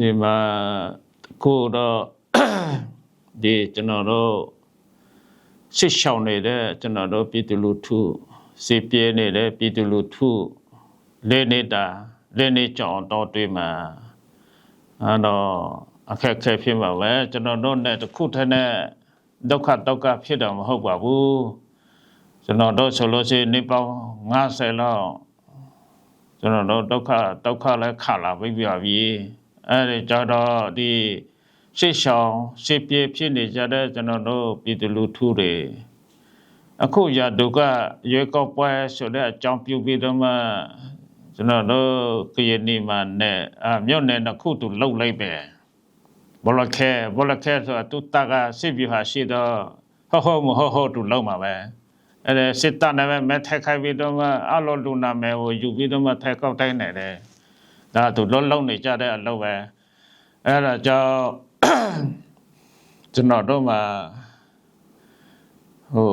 ဒီမှာကိုတော့ဒီကျွန်တော်တို့ဆစ်ရှောင်နေတဲ့ကျွန်တော်တို့ပြည်သူလူထုစေပြဲနေတဲ့ပြည်သူလူထုလေးနေတာလေးနေကြောင်တော့တွေ့မှာအဲ့တော့အခက်အခဲဖြစ်မှာပဲကျွန်တော်တို့နဲ့တစ်ခုတည်းနဲ့ဒုက္ခဒုက္ခဖြစ်တော့မဟုတ်ပါဘူးကျွန်တော်တို့ဆိုလို့ရှိရင်နေပေါင်း90လောက်ကျွန်တော်တို့ဒုက္ခဒုက္ခလည်းခလာပြီးပြပြီ အဲ့ဒီကြတော့ဒီရှေ့ရှောင်းရှေ့ပြေဖြစ်နေကြတဲ့ကျွန်တော်တို့ပြည်သူလူထုတွေအခုရဒုက္ခရွေးကောက်ပွဲဆိုတဲ့အကြောင်းပြုပြီးတော့မှကျွန်တော်တို့ကရနီမှာနဲ့အမြို့နယ်တစ်ခုတူလှုပ်လိုက်ပဲဘလခဲဘလခဲဆိုတာသူတကစစ်ပြဟာရှိတော့ဟောဟောမဟောဟောတူလှုပ်မှာပဲအဲ့ဒါစစ်တပ်နဲ့မဲထက်ခိုက်ပြီးတော့မှအလောလူနာမဲကိုယူပြီးတော့မှထက်ကောက်တိုင်းနေတယ် ဒါသူလုံးလုံးနေကြတဲ့အလုပ်ပဲအဲ့ဒါကြောင့်ကျွန်တော်တို့မှာဟို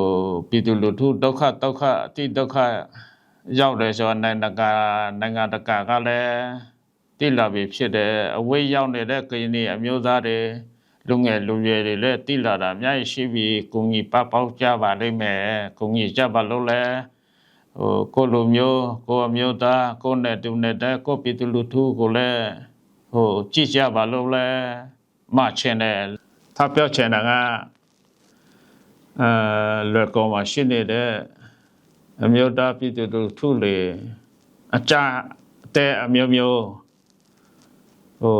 ပြည်သူလူထုဒုက္ခဒုက္ခအတိဒုက္ခရောက်တယ်ဆိုတော့နိုင်ငံတကာနိုင်ငံတကာကလည်းတိလာပြီဖြစ်တယ်အဝေးရောက်နေတဲ့ကရင်အမျိုးသားတွေလူငယ်လူရွယ်တွေလည်းတိလာတာအများကြီးရှိပြီကိုကြီးပပောက်ကြပါလိမ့်မယ်ကိုကြီးကြပါလို့လဲ ဟိုကိုလူမျိုးကိုအမျိုးသားကိုနဲ့တူနေတဲ့ကိုပြည်သူလူထုကိုလည်းဟိုကြည့်ကြပါလို့လဲမချင်တယ်ถ้าပြောချင်တာကအဲလွယ်ကောမှာရှိနေတဲ့အမျိုးသားပြည်သူလူထုလေအကြတဲ့အမျိုးမျိုးဟို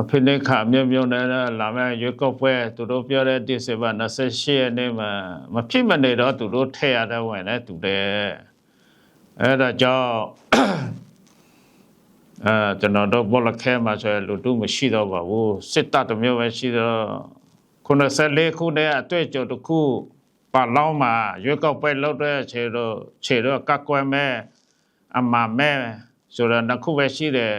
အဖိနေခအမျိုးမျိုးနဲ့လာမယ့်ရွေးကောက်ပွဲသူတို့ပြောတဲ့ဒီဇင်ဘာ28ရက်နေ့မှာမဖြစ်မနေတော့သူတို့ထည့်ရတဲ့ဝင်လဲသူတဲ့အဲ့ဒါကြောင့်အဲကျွန်တော်တို့ဘောလခဲမှာဆိုရင်လူတို့မရှိတော့ပါဘူးစစ်တပ်တစ်မျိုးပဲရှိတော့94ခုနဲ့အတွေ့အကြုံတစ်ခုပါလောင်းမှာရွေးကောက်ပွဲလုပ်တဲ့ခြေတော့ခြေတော့ကတ်ကွဲမဲ့အမမဲ့ဆိုတော့နှစ်ခုပဲရှိတယ်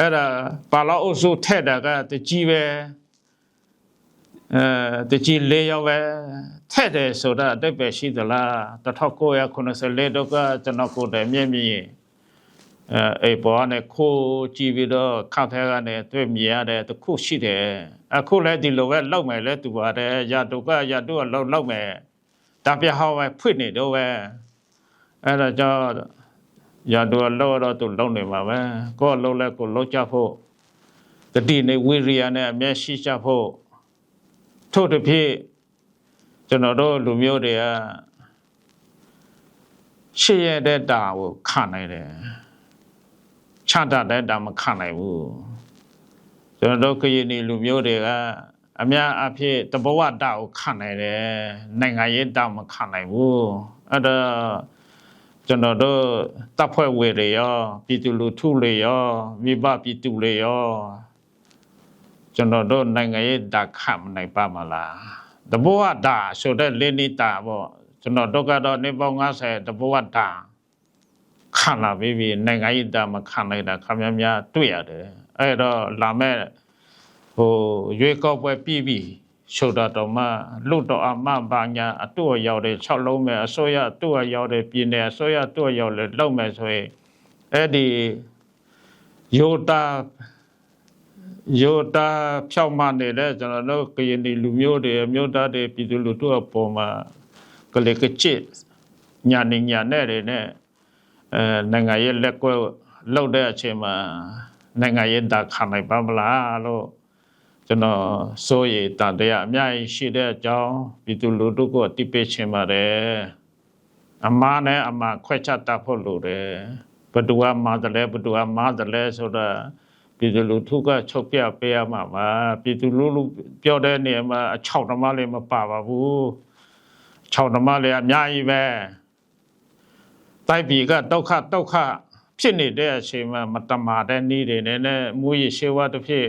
အဲ့ဒါပါလောင်းအုပ်စုထက်တာကတကြီးပဲအဲတကြီးလေးယောက်ပဲထက်တယ်ဆိုတော့အတိတ်ပဲရှိသလား1994တော့ကကျွန်တော်ကိုယ်တည်းမြင့်မြင့်အဲအေပေါ်နဲ့ခိုးကြည့်ပြီးတော့ခောက်ထဲကနေတွေ့မြင်ရတဲ့တခုရှိတယ်အခုလည်းဒီလိုပဲလောက်မယ်လဲသူပါတယ်ရတုကရတုကလောက်လောက်မယ်တပြဟောင်းပဲဖွင့်နေတော့ပဲအဲ့ဒါကြောင့် ရတုကလောက်တော့သူလုံနေမှာပဲကိုယ်လုံလဲကိုလုံကြဖို့တတိနေဝိရိယနဲ့အမျက်ရှိကြဖို့ထို့တစ်ဖြစ်ကျွန်တော်တို့လူမျိုးတွေကရှေ့ရတဲ့တာကိုခံနိုင်တယ်ချတတ်တဲ့တာမခံနိုင်ဘူးကျွန်တော်တို့ကရင်လူမျိုးတွေကအများအဖြစ်တဘဝတာကိုခံနိုင်တယ်နိုင်ငံရေးတာမခံနိုင်ဘူးအဲ့ဒါ ကျွန်တော်တို့တပ်ဖွဲ့ဝေတွေရောပြည်သူလူထုတွေရောမိဘပြည်သူတွေရောကျွန်တော်တို့နိုင်ငံရေးတာခံနိုင်ပါမလားတဘဝတာဆိုတဲ့လင်းနေတာပေါ့ကျွန်တော်တို့ကတော့နေပေါင်း90တဘဝတာခံလာပြီးပြီနိုင်ငံရေးတာမခံနိုင်တာခမများများတွေ့ရတယ်အဲ့တော့လာမဲ့ဟိုရွေးကောက်ပွဲပြီးပြီ ရှုပ်တော့တော့မှလွတ်တော့အမဘာညာအတူရောက်တယ်6လုံးမဲ့အစိုးရအတူရောက်တယ်ပြည်နယ်အစိုးရအတူရောက်လေလောက်မဲ့ဆိုရင်အဲ့ဒီယိုတာယိုတာဖြောက်မနေတဲ့ကျွန်တော်တို့ကရင်ဒီလူမျိုးတွေအမျိုးသားတွေပြည်သူလူထုအပေါ်မှာကလေးကချစ်ညာနေညာနဲ့တွေနဲ့အဲနိုင်ငံရေးလက်ကွက်လောက်တဲ့အချိန်မှာနိုင်ငံရေးတာခံနိုင်ပါမလားလို့ ကျွန်တော်စိုးရိမ်တန်တရားအများကြီးရှိတဲ့အကြောင်းပြည်သူလူထုကိုတိပေးချင်ပါတယ်အမားနဲ့အမားခွဲခြားတတ်ဖို့လိုတယ်ဘဒူကမာတယ်လဲဘဒူကမာတယ်လဲဆိုတာပြည်သူလူထုကချုပ်ပြပေးရမှာပါပြည်သူလူလူပြောတဲ့နေရာမှာအချောက်ဓမ္မလေးမပါပါဘူးချောက်ဓမ္မလေးအများကြီးပဲတိုက်ပြည်ကဒုက္ခဒုက္ခဖြစ်နေတဲ့အချိန်မှာမတမာတဲ့နေ့တွေနဲ့နဲ့မူရရှိဝတ်တစ်ဖြစ်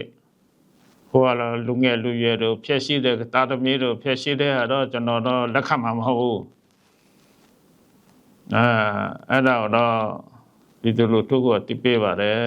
ဟိုကလူငယ်လူရွယ်တို့ဖြည့်ရှိတဲ့တာသမီးတို့ဖြည့်ရှိတဲ့ဟာတော့ကျွန်တော်တော့လက်ခံမှာမဟုတ်ဘူးအဲအဲ့ဒါတော့ဒီလိုလူထုကိုတိပေးပါတယ်